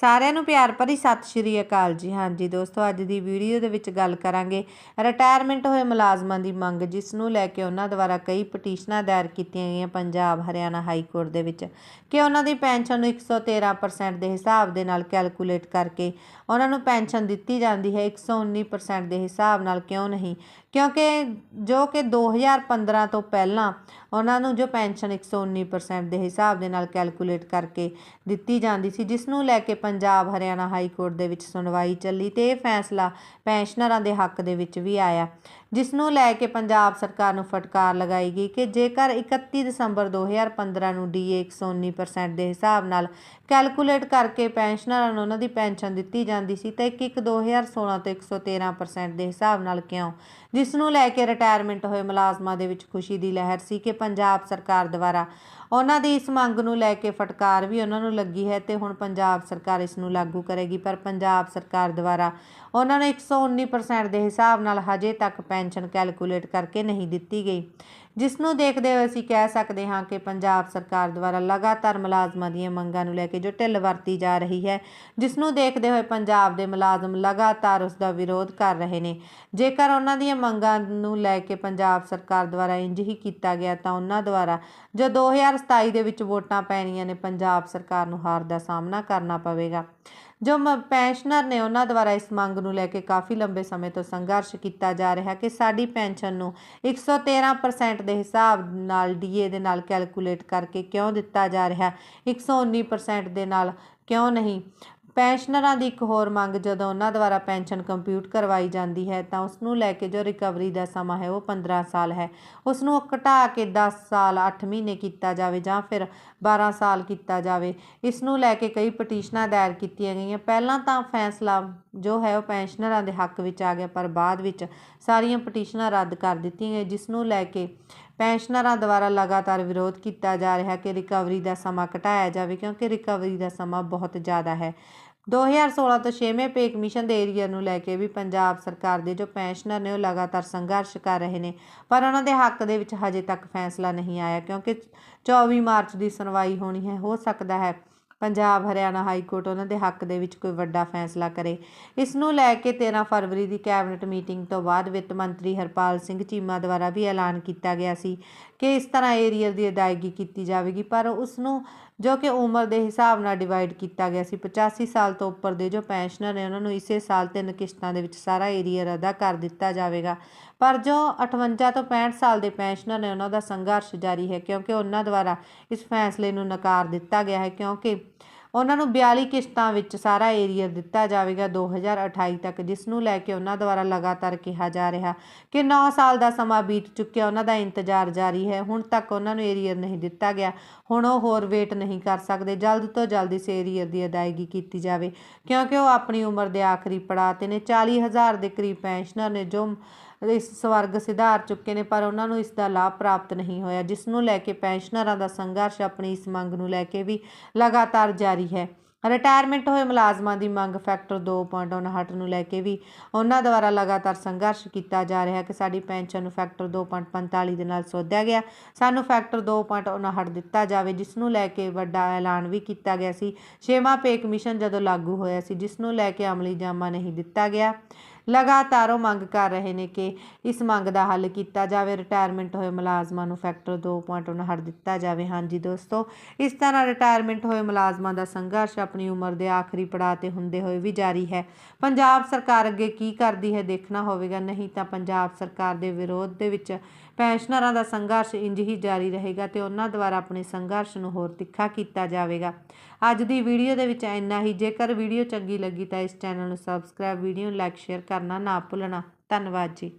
ਸਾਰਿਆਂ ਨੂੰ ਪਿਆਰ ਭਰੀ ਸਤਿ ਸ਼੍ਰੀ ਅਕਾਲ ਜੀ। ਹਾਂਜੀ ਦੋਸਤੋ, ਅੱਜ ਦੀ ਵੀਡੀਓ ਦੇ ਵਿੱਚ ਗੱਲ ਕਰਾਂਗੇ ਰਿਟਾਇਰਮੈਂਟ ਹੋਏ ਮੁਲਾਜ਼ਮਾਂ ਦੀ ਮੰਗ, ਜਿਸ ਨੂੰ ਲੈ ਕੇ ਉਹਨਾਂ ਦੁਆਰਾ ਕਈ ਪਟੀਸ਼ਨਾਂ ਦਾਇਰ ਕੀਤੀਆਂ ਗਈਆਂ ਪੰਜਾਬ ਹਰਿਆਣਾ ਹਾਈ ਕੋਰਟ ਦੇ ਵਿੱਚ ਕਿ ਉਹਨਾਂ ਦੀ ਪੈਨਸ਼ਨ ਨੂੰ 113% ਦੇ ਹਿਸਾਬ ਦੇ ਨਾਲ ਕੈਲਕੂਲੇਟ ਕਰਕੇ ਉਹਨਾਂ ਨੂੰ ਪੈਨਸ਼ਨ ਦਿੱਤੀ ਜਾਂਦੀ ਹੈ। 119% ਦੇ ਹਿਸਾਬ ਨਾਲ ਕਿਉਂ ਨਹੀਂ? ਕਿਉਂਕਿ ਜੋ ਕਿ 2015 ਤੋਂ ਪਹਿਲਾਂ ਉਹਨਾਂ ਨੂੰ ਜੋ ਪੈਨਸ਼ਨ 119% ਦੇ ਹਿਸਾਬ ਦੇ ਨਾਲ ਕੈਲਕੂਲੇਟ ਕਰਕੇ ਦਿੱਤੀ ਜਾਂਦੀ ਸੀ, ਜਿਸ ਨੂੰ ਲੈ ਕੇ ਪੰਜਾਬ ਹਰਿਆਣਾ ਹਾਈ ਕੋਰਟ ਦੇ ਵਿੱਚ ਸੁਣਵਾਈ ਚੱਲੀ ਤੇ ਇਹ ਫੈਸਲਾ ਪੈਨਸ਼ਨਰਾਂ ਦੇ ਹੱਕ ਦੇ ਵਿੱਚ ਵੀ ਆਇਆ। ਜਿਸ ਨੂੰ ਲੈ ਕੇ ਪੰਜਾਬ ਸਰਕਾਰ ਨੂੰ ਫਟਕਾਰ ਲਗਾਈ ਗਈ ਕਿ ਜੇਕਰ 31 ਦਸੰਬਰ 2015 ਨੂੰ ਡੀਏ 119% ਦੇ ਹਿਸਾਬ ਨਾਲ ਕੈਲਕੂਲੇਟ ਕਰਕੇ ਪੈਨਸ਼ਨਰਾਂ ਨੂੰ ਉਹਨਾਂ ਦੀ ਪੈਨਸ਼ਨ ਦਿੱਤੀ ਜਾਂਦੀ ਸੀ, ਤਾਂ 1 1 2016 ਤੋਂ 113% ਦੇ ਹਿਸਾਬ ਨਾਲ ਕਿਉਂ? ਜਿਸ ਨੂੰ ਲੈ ਕੇ ਰਿਟਾਇਰਮੈਂਟ ਹੋਏ ਮੁਲਾਜ਼ਮਾਂ ਦੇ ਵਿੱਚ ਖੁਸ਼ੀ ਦੀ ਲਹਿਰ ਸੀ ਕਿ ਪੰਜਾਬ ਸਰਕਾਰ ਦੁਆਰਾ ਉਹਨਾਂ ਦੀ ਇਸ ਮੰਗ ਨੂੰ ਲੈ ਕੇ ਫਟਕਾਰ ਵੀ ਉਹਨਾਂ ਨੂੰ ਲੱਗੀ ਹੈ ਤੇ ਹੁਣ ਪੰਜਾਬ ਸਰਕਾਰ ਇਸ ਨੂੰ ਲਾਗੂ ਕਰੇਗੀ। ਪਰ ਪੰਜਾਬ ਸਰਕਾਰ ਦੁਆਰਾ ਉਹਨਾਂ ਨੂੰ 119% ਦੇ ਹਿਸਾਬ ਨਾਲ ਹਜੇ ਤੱਕ ਪੈਨਸ਼ਨ ਕੈਲਕੂਲੇਟ ਕਰਕੇ ਨਹੀਂ ਦਿੱਤੀ ਗਈ। ਜਿਸ ਨੂੰ ਦੇਖਦੇ ਹੋਏ ਅਸੀਂ ਕਹਿ ਸਕਦੇ ਹਾਂ ਕਿ ਪੰਜਾਬ ਸਰਕਾਰ ਦੁਆਰਾ ਲਗਾਤਾਰ ਮੁਲਾਜ਼ਮਾਂ ਦੀਆਂ ਮੰਗਾਂ ਨੂੰ ਲੈ ਕੇ ਜੋ ਢਿੱਲ ਵਰਤੀ ਜਾ ਰਹੀ ਹੈ ਜਿਸ ਨੂੰ ਦੇਖਦੇ ਹੋਏ ਪੰਜਾਬ ਦੇ ਮੁਲਾਜ਼ਮ ਲਗਾਤਾਰ ਉਸ ਦਾ ਵਿਰੋਧ ਕਰ ਰਹੇ ਨੇ। ਜੇਕਰ ਉਹਨਾਂ ਦੀਆਂ ਮੰਗਾਂ ਨੂੰ ਲੈ ਕੇ ਪੰਜਾਬ ਸਰਕਾਰ ਦੁਆਰਾ ਇੰਜ ਹੀ ਕੀਤਾ ਗਿਆ, ਤਾਂ ਉਹਨਾਂ ਦੁਆਰਾ ਜੋ 2027 ਦੇ ਵਿੱਚ ਵੋਟਾਂ ਪੈਣੀਆਂ ਨੇ, ਪੰਜਾਬ ਸਰਕਾਰ ਨੂੰ ਹਾਰ ਦਾ ਸਾਹਮਣਾ ਕਰਨਾ ਪਵੇਗਾ। ਜੋ ਮ- ਪੈਨਸ਼ਨਰ ਨੇ ਉਹਨਾਂ ਦੁਆਰਾ ਇਸ ਮੰਗ ਨੂੰ ਲੈ ਕੇ ਕਾਫੀ ਲੰਬੇ ਸਮੇਂ ਤੋਂ ਸੰਘਰਸ਼ ਕੀਤਾ ਜਾ ਰਿਹਾ ਕਿ ਸਾਡੀ ਪੈਨਸ਼ਨ ਨੂੰ 113% ਦੇ ਹਿਸਾਬ ਨਾਲ ਡੀਏ ਦੇ ਨਾਲ ਕੈਲਕੂਲੇਟ ਕਰਕੇ ਕਿਉਂ ਦਿੱਤਾ ਜਾ ਰਿਹਾ 119% ਦੇ ਨਾਲ ਕਿਉਂ ਨਹੀਂ? ਪੈਨਸ਼ਨਰਾਂ ਦੀ ਇੱਕ ਹੋਰ ਮੰਗ, ਜਦੋਂ ਉਹਨਾਂ ਦੁਆਰਾ ਪੈਨਸ਼ਨ ਕੰਪਿਊਟ ਕਰਵਾਈ ਜਾਂਦੀ ਹੈ, ਤਾਂ ਉਸ ਨੂੰ ਲੈ ਕੇ ਜੋ ਰਿਕਵਰੀ ਦਾ ਸਮਾਂ ਹੈ, ਉਹ 15 ਸਾਲ ਹੈ। ਉਸ ਨੂੰ ਘਟਾ ਕੇ 10 ਸਾਲ 8 ਮਹੀਨੇ ਕੀਤਾ ਜਾਵੇ ਜਾਂ ਫਿਰ 12 ਸਾਲ ਕੀਤਾ ਜਾਵੇ। ਇਸ ਨੂੰ ਲੈ ਕੇ ਕਈ ਪਟੀਸ਼ਨਾਂ ਦਾਇਰ ਕੀਤੀਆਂ ਗਈਆਂ। ਪਹਿਲਾਂ ਤਾਂ ਫੈਸਲਾ ਜੋ ਹੈ, ਉਹ ਪੈਨਸ਼ਨਰਾਂ ਦੇ ਹੱਕ ਵਿੱਚ ਆ ਗਿਆ, ਪਰ ਬਾਅਦ ਵਿੱਚ ਸਾਰੀਆਂ ਪਟੀਸ਼ਨਾਂ ਰੱਦ ਕਰ ਦਿੱਤੀਆਂ ਗਈਆਂ ਜਿਸ ਨੂੰ ਲੈ ਕੇ ਪੈਨਸ਼ਨਰਾਂ ਦੁਆਰਾ ਲਗਾਤਾਰ ਵਿਰੋਧ ਕੀਤਾ ਜਾ ਰਿਹਾ ਕਿ ਰਿਕਵਰੀ ਦਾ ਸਮਾਂ ਘਟਾਇਆ ਜਾਵੇ, ਕਿਉਂਕਿ ਰਿਕਵਰੀ ਦਾ ਸਮਾਂ ਬਹੁਤ ਜ਼ਿਆਦਾ ਹੈ। 2016 ਤੋਂ 6ਵੇਂ ਪੇ ਕਮਿਸ਼ਨ ਦੇ ਏਰੀਆ ਨੂੰ ਲੈ ਕੇ ਵੀ ਪੰਜਾਬ ਸਰਕਾਰ ਦੇ ਜੋ ਪੈਨਸ਼ਨਰ ਨੇ ਉਹ ਲਗਾਤਾਰ ਸੰਘਰਸ਼ ਕਰ ਰਹੇ ਨੇ, ਪਰ ਉਹਨਾਂ ਦੇ ਹੱਕ ਦੇ ਵਿੱਚ ਹਜੇ ਤੱਕ ਫੈਸਲਾ ਨਹੀਂ ਆਇਆ, ਕਿਉਂਕਿ 24 ਮਾਰਚ ਦੀ ਸੁਣਵਾਈ ਹੋਣੀ ਹੈ, ਹੋ ਸਕਦਾ ਹੈ ਪੰਜਾਬ, ਹਰਿਆਣਾ ਹਾਈ ਕੋਰਟ ਉਹਨਾਂ ਦੇ ਹੱਕ ਦੇ ਵਿੱਚ ਕੋਈ ਵੱਡਾ ਫੈਸਲਾ ਕਰੇ। ਇਸ ਨੂੰ ਲੈ ਕੇ 13 ਫਰਵਰੀ ਦੀ ਕੈਬਨਿਟ ਮੀਟਿੰਗ ਤੋਂ ਬਾਅਦ ਵਿੱਤ ਮੰਤਰੀ ਹਰਪਾਲ ਸਿੰਘ ਚੀਮਾ ਦੁਆਰਾ ਵੀ ਐਲਾਨ ਕੀਤਾ ਗਿਆ ਸੀ ਕਿ ਇਸ ਤਰ੍ਹਾਂ ਏਰੀਅਰ ਦੀ ਅਦਾਇਗੀ ਕੀਤੀ ਜਾਵੇਗੀ, ਪਰ ਉਸ ਨੂੰ ਜੋ ਕਿ ਉਮਰ ਦੇ ਹਿਸਾਬ ਨਾਲ ਡਿਵਾਈਡ ਕੀਤਾ ਗਿਆ ਸੀ। 85 ਸਾਲ ਤੋਂ ਉੱਪਰ ਦੇ ਜੋ ਪੈਨਸ਼ਨਰ ਨੇ, ਉਹਨਾਂ ਨੂੰ ਇਸੇ ਸਾਲ ਤਿੰਨ ਕਿਸ਼ਤਾਂ ਦੇ ਵਿੱਚ ਸਾਰਾ ਏਰੀਅਰ ਅਦਾ ਕਰ ਦਿੱਤਾ ਜਾਵੇਗਾ। ਪਰ ਜੋ 58 ਤੋਂ 65 ਸਾਲ ਦੇ ਪੈਨਸ਼ਨਰ ਨੇ, ਉਹਨਾਂ ਦਾ ਸੰਘਰਸ਼ ਜਾਰੀ ਹੈ ਕਿਉਂਕਿ ਉਹਨਾਂ ਦੁਆਰਾ ਇਸ ਫੈਸਲੇ ਨੂੰ ਨਕਾਰ ਦਿੱਤਾ ਗਿਆ ਹੈ ਕਿਉਂਕਿ ਉਹਨਾਂ ਨੂੰ 42 ਕਿਸ਼ਤਾਂ ਵਿੱਚ ਸਾਰਾ ਏਰੀਆ ਦਿੱਤਾ ਜਾਵੇਗਾ 2028 ਤੱਕ, ਜਿਸ ਨੂੰ ਲੈ ਕੇ ਉਹਨਾਂ ਦੁਆਰਾ ਲਗਾਤਾਰ ਕਿਹਾ ਜਾ ਰਿਹਾ ਕਿ 9 ਸਾਲ ਦਾ ਸਮਾਂ ਬੀਤ ਚੁੱਕਿਆ, ਉਹਨਾਂ ਦਾ ਇੰਤਜ਼ਾਰ ਜਾਰੀ ਹੈ। ਹੁਣ ਤੱਕ ਉਹਨਾਂ ਨੂੰ ਏਰੀਅਰ ਨਹੀਂ ਦਿੱਤਾ ਗਿਆ। ਹੁਣ ਉਹ ਹੋਰ ਵੇਟ ਨਹੀਂ ਕਰ ਸਕਦੇ। ਜਲਦ ਤੋਂ ਜਲਦ ਇਸ ਏਰੀਅਰ ਦੀ ਅਦਾਇਗੀ ਕੀਤੀ ਜਾਵੇ, ਕਿਉਂਕਿ ਉਹ ਆਪਣੀ ਉਮਰ ਦੇ ਆਖਰੀ ਪੜਾਅ ਤੇ ਨੇ। 40000 ਦੇ ਕਰੀਬ ਪੈਨਸ਼ਨਰ ਨੇ ਜੋ ਇਸ ਸਵਰਗ ਸਿਧਾਰ ਚੁੱਕੇ ਨੇ, ਪਰ ਉਹਨਾਂ ਨੂੰ ਇਸ ਦਾ ਲਾਭ ਪ੍ਰਾਪਤ ਨਹੀਂ ਹੋਇਆ, ਜਿਸ ਨੂੰ ਲੈ ਕੇ ਪੈਨਸ਼ਨਰਾਂ ਦਾ ਸੰਘਰਸ਼ ਆਪਣੀ ਇਸ ਮੰਗ ਨੂੰ ਲੈ ਕੇ ਵੀ ਲਗਾਤਾਰ ਜਾਰੀ ਹੈ। ਰਿਟਾਇਰਮੈਂਟ ਹੋਏ ਮੁਲਾਜ਼ਮਾਂ ਦੀ ਮੰਗ ਫੈਕਟਰ 2.59 ਨੂੰ ਲੈ ਕੇ ਵੀ ਉਹਨਾਂ ਦੁਆਰਾ ਲਗਾਤਾਰ ਸੰਘਰਸ਼ ਕੀਤਾ ਜਾ ਰਿਹਾ ਕਿ ਸਾਡੀ ਪੈਨਸ਼ਨ ਨੂੰ ਫੈਕਟਰ 2.45 ਦੇ ਨਾਲ ਸੋਧਿਆ ਗਿਆ। ਸਾਨੂੰ ਫੈਕਟਰ 2.59 ਦਿੱਤਾ ਜਾਵੇ, ਜਿਸ ਨੂੰ ਲੈ ਕੇ ਵੱਡਾ ਐਲਾਨ ਵੀ ਕੀਤਾ ਗਿਆ ਸੀ। ਛੇਵਾਂ ਪੇ ਕਮਿਸ਼ਨ ਜਦੋਂ ਲਾਗੂ ਹੋਇਆ ਸੀ, ਜਿਸ ਨੂੰ ਲੈ ਕੇ ਅਮਲੀ ਜਾਮਾ ਨਹੀਂ ਦਿੱਤਾ ਗਿਆ। ਲਗਾਤਾਰ ਉਹ ਮੰਗ ਕਰ ਰਹੇ ਨੇ ਕਿ ਇਸ ਮੰਗ ਦਾ ਹੱਲ ਕੀਤਾ ਜਾਵੇ। ਰਿਟਾਇਰਮੈਂਟ ਹੋਏ ਮੁਲਾਜ਼ਮਾਂ ਨੂੰ ਫੈਕਟਰ 2.59 ਦਿੱਤਾ ਜਾਵੇ। ਹਾਂਜੀ ਦੋਸਤੋ, ਇਸ ਤਰ੍ਹਾਂ ਰਿਟਾਇਰਮੈਂਟ ਹੋਏ ਮੁਲਾਜ਼ਮਾਂ ਦਾ ਸੰਘਰਸ਼ ਆਪਣੀ ਉਮਰ ਦੇ ਆਖਰੀ ਪੜਾਅ ਤੇ ਹੁੰਦੇ ਹੋਏ ਵੀ ਜਾਰੀ ਹੈ। ਪੰਜਾਬ ਸਰਕਾਰ ਅੱਗੇ ਕੀ ਕਰਦੀ ਹੈ ਦੇਖਣਾ ਹੋਵੇਗਾ। ਨਹੀਂ ਤਾਂ ਪੰਜਾਬ ਸਰਕਾਰ ਦੇ ਵਿਰੋਧ ਦੇ ਵਿੱਚ ਪੈਨਸ਼ਨਰਾਂ ਦਾ ਸੰਘਰਸ਼ ਇੰਜ ਹੀ ਜਾਰੀ ਰਹੇਗਾ ਤੇ ਉਹਨਾਂ ਦੁਆਰਾ ਆਪਣੇ ਸੰਘਰਸ਼ ਨੂੰ ਹੋਰ ਤਿੱਖਾ ਕੀਤਾ ਜਾਵੇਗਾ। ਅੱਜ ਦੀ ਵੀਡੀਓ ਦੇ ਵਿੱਚ ਇੰਨਾ ਹੀ। ਜੇਕਰ ਵੀਡੀਓ ਚੰਗੀ ਲੱਗੀ ਤਾਂ ਇਸ ਚੈਨਲ ਨੂੰ ਸਬਸਕ੍ਰਾਈਬ, ਵੀਡੀਓ ਨੂੰ ਲਾਈਕ, ਸ਼ੇਅਰ ਕਰਨਾ ਨਾ ਭੁੱਲਣਾ। ਧੰਨਵਾਦ ਜੀ।